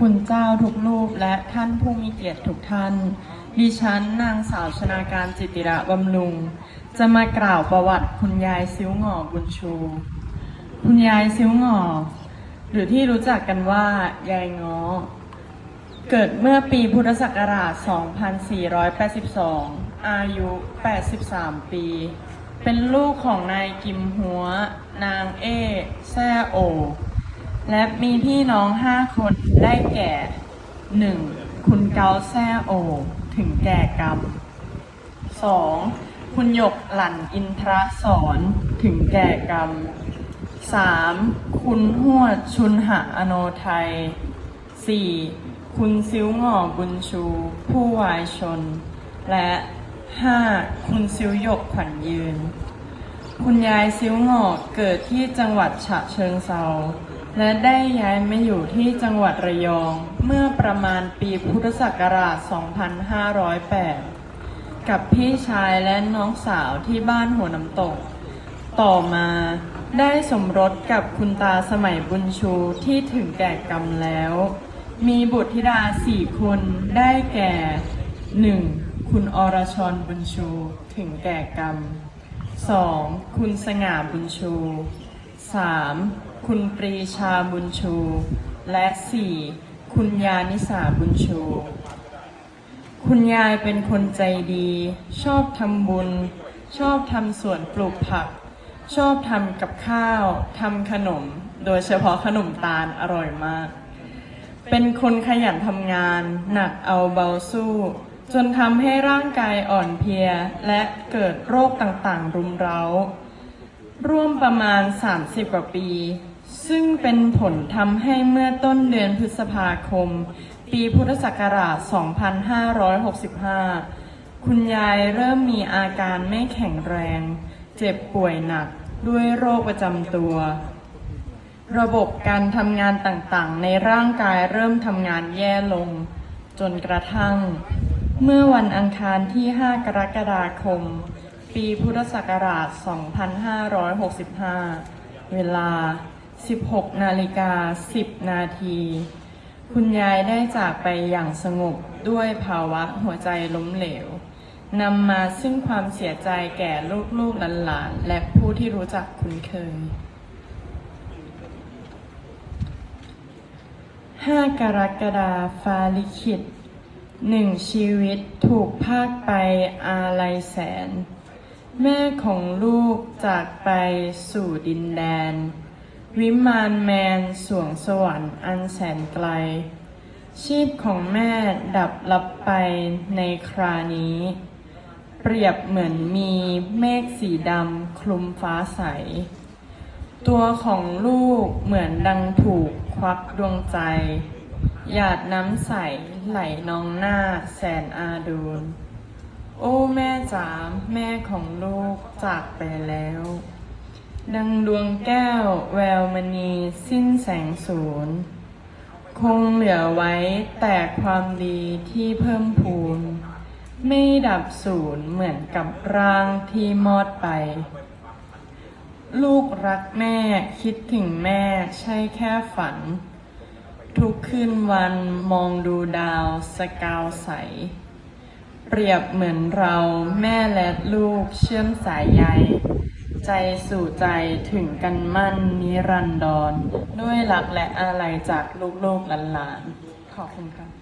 คุณเจ้าทุกรูปและท่านผู้มีเกียรติทุกท่าน ดิฉันนางสาวชนาการจิติระบำรุง จะมากล่าวประวัติคุณยายซิ้วหงอบุญชู คุณยายซิ้วหงอ หรือที่รู้จักกันว่ายายงอ เกิดเมื่อปีพุทธศักราช 2482 อายุ 83 ปี เป็นลูกของนายกิมหัว นางเอแซ่โอ และมีพี่น้องห้าคนได้แก่ 1. คุณเกาแซ่โอ ถึงแก่กรรม 2. คุณหยกหลั่นอินทรสอนถึงแก่กรรม 3. คุณหวดชุนหะอโนไทย 4. คุณซิ้วหง่อบุญชู ผู้วายชน และ 5. คุณซิ้วหยกขวัญยืน คุณยายซิ้วหงอเกิดที่จังหวัดฉะเชิงเซา และได้ย้ายมาอยู่ที่จังหวัดระยองเมื่อประมาณปีพุทธศักราช 2508 กับพี่ชายและน้องสาวที่บ้านหัวน้ำตก ต่อมาได้สมรสกับคุณตาสมัยบุญชูที่ถึงแก่กรรมแล้ว มีบุตรธิดาสี่คนได้แก่ 1. คุณอรชรบุญชูถึงแก่กรรม 2. คุณสง่าบุญชู 3. คุณปรีชาบุญชู และ 4. คุณยานิสาบุญชู คุณยายเป็นคนใจดี ชอบทำบุญ ชอบทำสวนปลูกผัก ชอบทำกับข้าวทำขนม โดยเฉพาะขนมตาลอร่อยมาก เป็นคนขยันทำงาน หนักเอาเบาสู้ จนทำให้ร่างกายอ่อนเพลียและเกิดโรคต่างๆ รุมเร้า ร่วมประมาณ 30 กว่าปี ซึ่งเป็นผลทำให้เมื่อต้นเดือนพฤษภาคม ปีพุทธศักราช 2565 คุณยายเริ่มมีอาการไม่แข็งแรง เจ็บป่วยหนักด้วยโรคประจำตัว ระบบการทำงานต่างๆ ในร่างกายเริ่มทำงานแย่ลง จนกระทั่ง เมื่อวันอังคารที่ 5 กรกฎาคม ปีพุทธศักราช 2565 เวลา 16 นาฬิกา 10 นาที คุณยายได้จากไปอย่างสงบด้วยภาวะหัวใจล้มเหลวนำมาซึ่งความเสียใจแก่ลูกๆหลานๆ และผู้ที่รู้จักคุ้นเคย 5 กรกฎาฟาลิขิตหนึ่งชีวิตถูกพากไปอาลัยแสน แม่ของลูกจากไปสู่ดินแดน วิมานแมนสวงสวรรค์อันแสนไกล ชีพของแม่ดับลับไปในครานี้ เปรียบเหมือนมีเมฆสีดำคลุมฟ้าใส ตัวของลูกเหมือนดังถูกควักดวงใจ หยาดน้ำใสไหลนองหน้าแสนอาดูล โอ้แม่จ๋าแม่ของลูกจากไปแล้ว ดังดวงแก้วแววมณีสิ้นแสงสูญคงเหลือไว้แต่ความดีที่เพิ่มพูน ไม่ดับสูญเหมือนกับร่างที่มอดไป ลูกรักแม่คิดถึงแม่ใช่แค่ฝัน ทุกคืนวันมองดูดาวสกาวใส เปรียบเหมือนเราแม่และลูกเชื่อมสายใย ใจสู่ใจถึงกันมั่นนิรันดรด้วยรักและอาลัยจากลูกๆหลานๆขอบคุณค่ะ